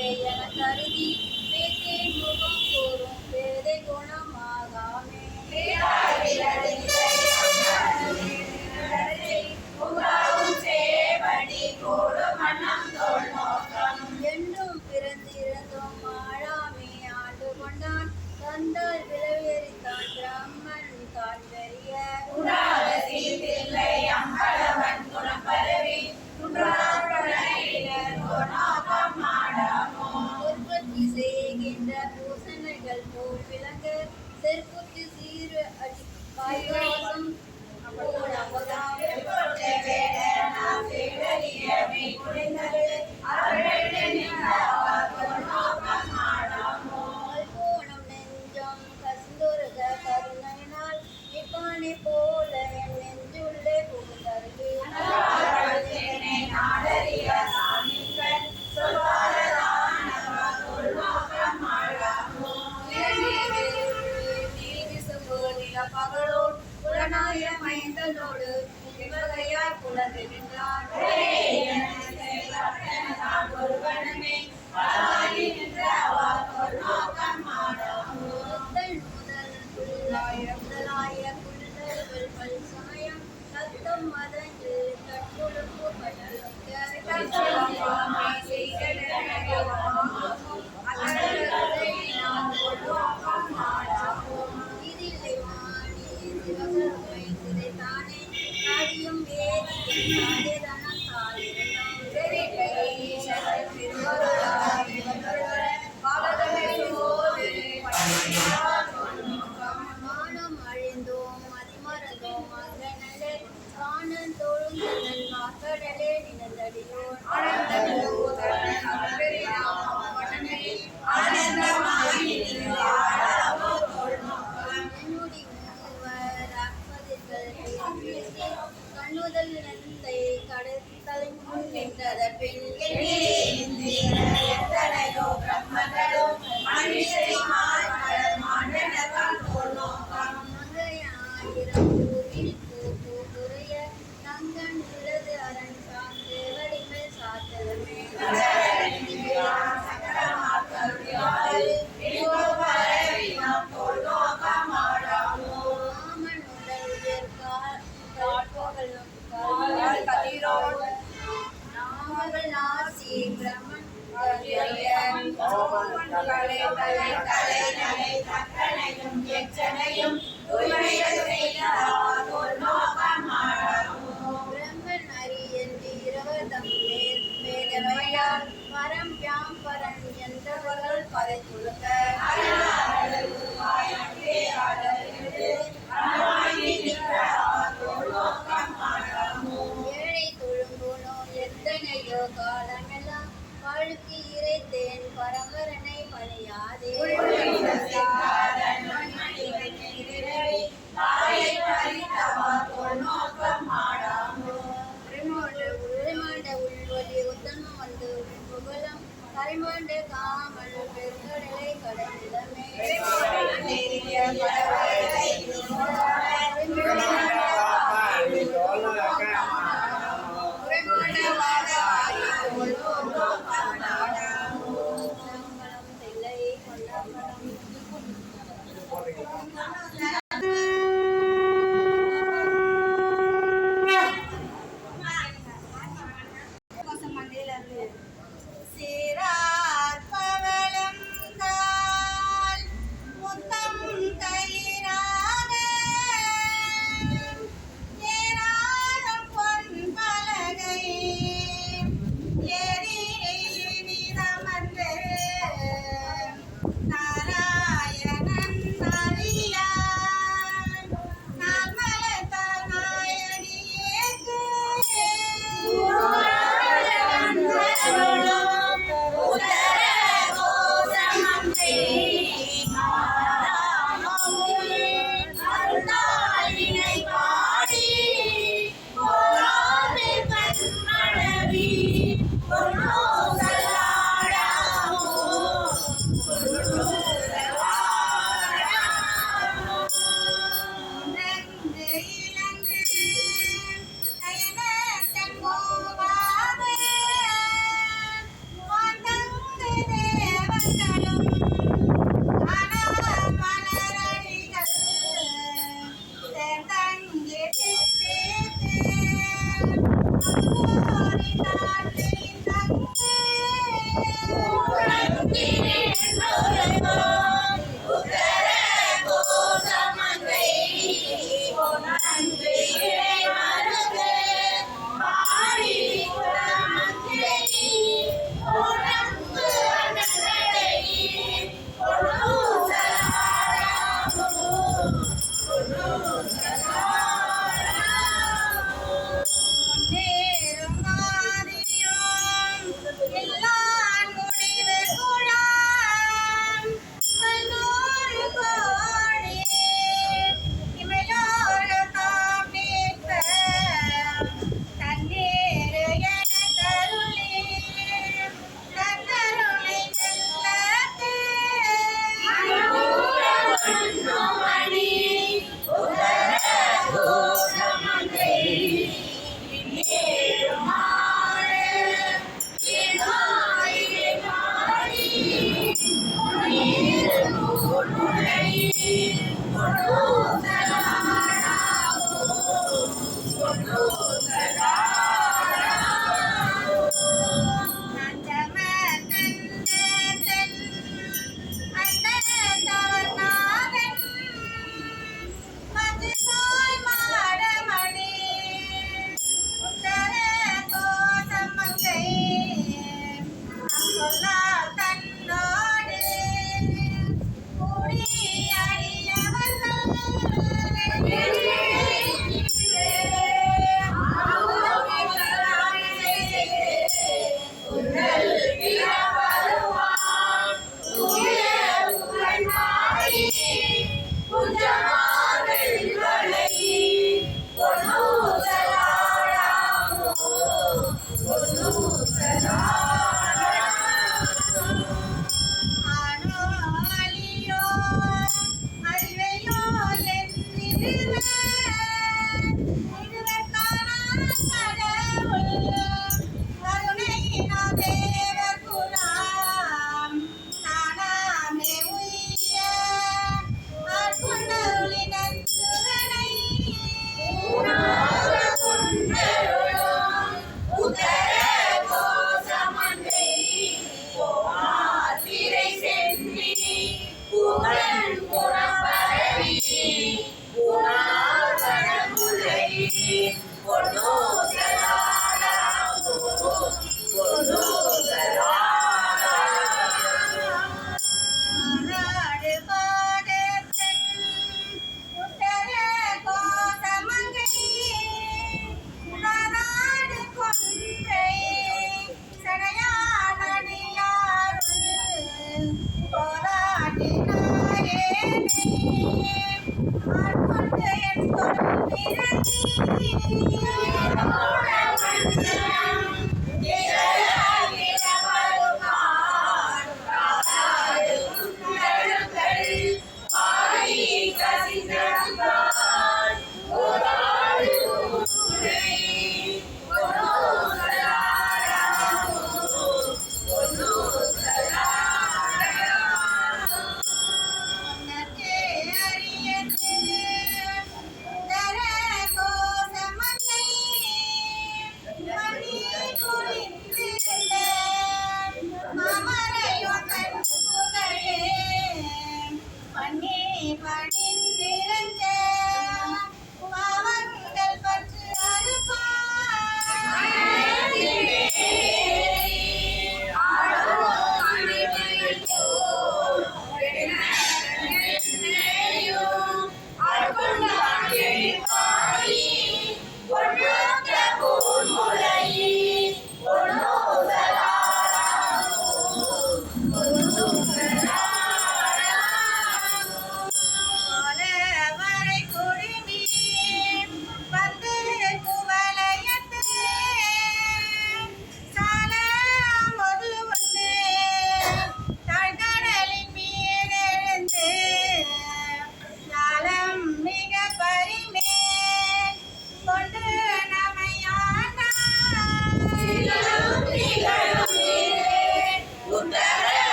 நீரே என கருதி பேசே முகம் கூறும் பேதை குணமாகாமே. 哎呦 caleta, ஆட்கொண்டு என்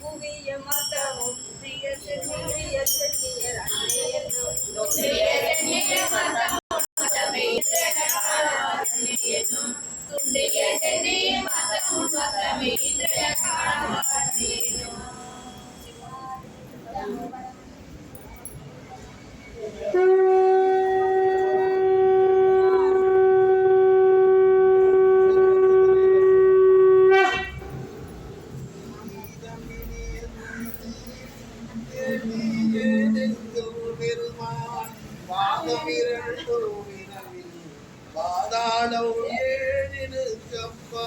புவிய மதமும் பிரிய சென்னிய சென்னியர் அன்னையோ பாதாளம் ஏழினு கப்பா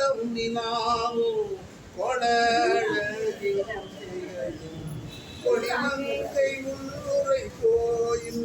பாடவும் நிலாவோ கொடழகிலும் கொடிமங்கை உள்ளுரை கோயில்.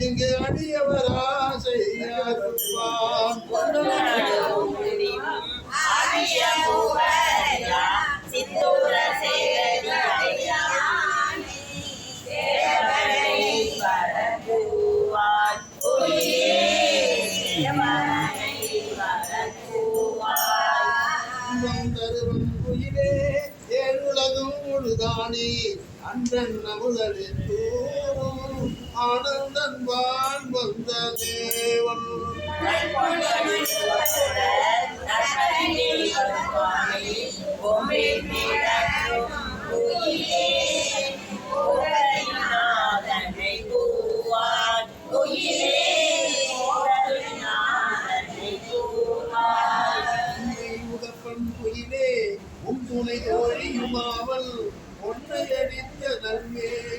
இங்கு அடியவரா செய்யாருப்பான் தருவம் உயிரே ஏழுளதும் முழுதானே அன்றன் நமுதலே ஆனந்தன்பான் வந்த தேவன். உன் துணை தோழியுமாவல் ஒன்றையடித்த நன்மையே.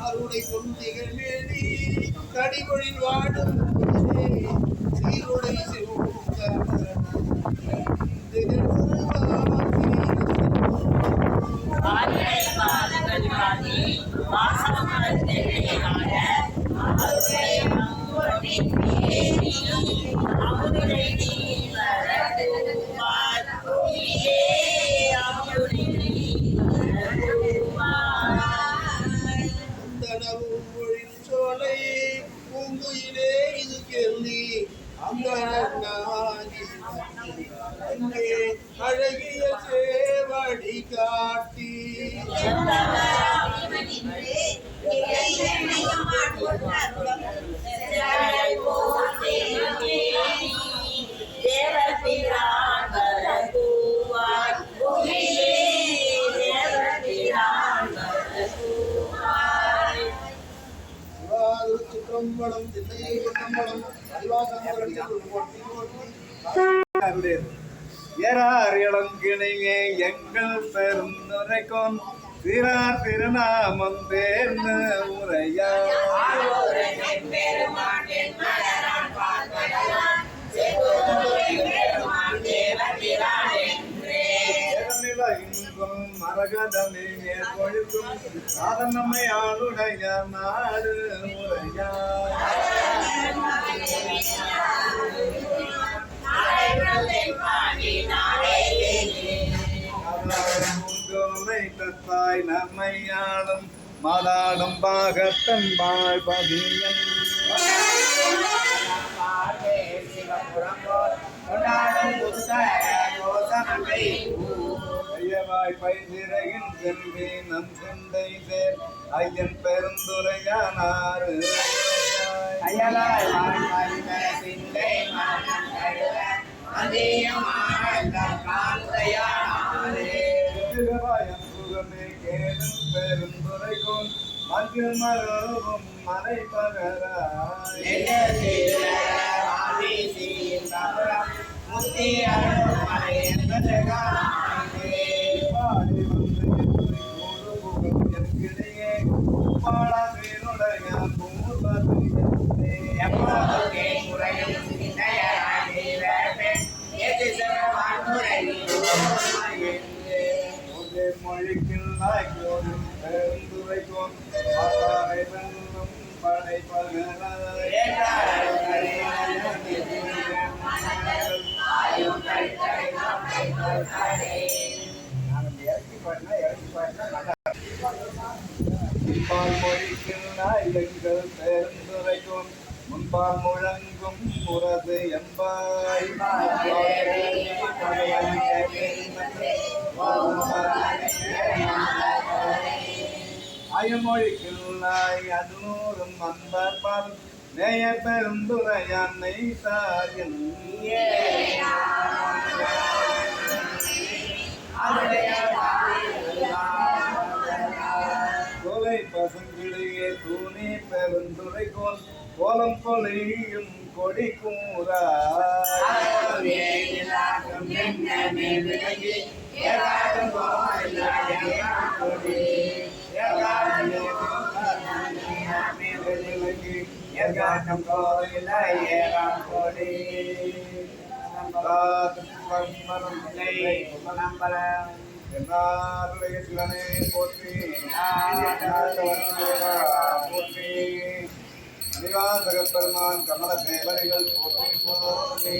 ஆருடை கொண்டிகள் மேனி கடிமொழில் வாடும் சீருடை சிவ சிற்றம்பலம் தில்லை சிற்றம்பலம் அறிவாசம் ஏறார் இளங்கிணையே எங்கள் பெருந்துரைக்கும் சிறார் திருநாமம் தேர்ந்து உரையா மரகதமே மேற்கொழுக்கும் சாதனமை நாடு உரையா தாய் நம்மையாளும் மாதாடும் பாகத்தன் வாழ்பதியன் பதியம் ஐயவாய் பைதிரையின் சென்றே நம் சிந்தை சேர். ஐயன் பெருந்துரையானாறு. அயலாய் சிந்தை பெருந்துரைக்கும் மஞ்சள் மரவும் மலை பகராய். பாடி வந்து கூடு புகழ் என்கிடையே பாடாதேனுடைய பூர்வதியத்தே ஒரே மொழிக்கில் நாய்க்கோடும் பெருந்துரைக்கும் மாதாரை வெல்லும் முன்பால் மொழிக்கில் நாயங்கள் பெருந்துரைக்கும் முன்பால் முழங்கும் முரது என்பாய். அயமொழிக்கில் நாய் அதுநூறும் அன்பர்பால் நேய பெருந்துரையானை சாரியன் கொலை பசங்கிடையே தூணி பெருந்துரை கோல் கோலம் கொலையும் கொடி கூறா ஏற்காட்டம் கோயில ஏறாம் கொடி போற்றி போற்றி பெருமான் கமல தேவரைகள் போற்றி போற்றி.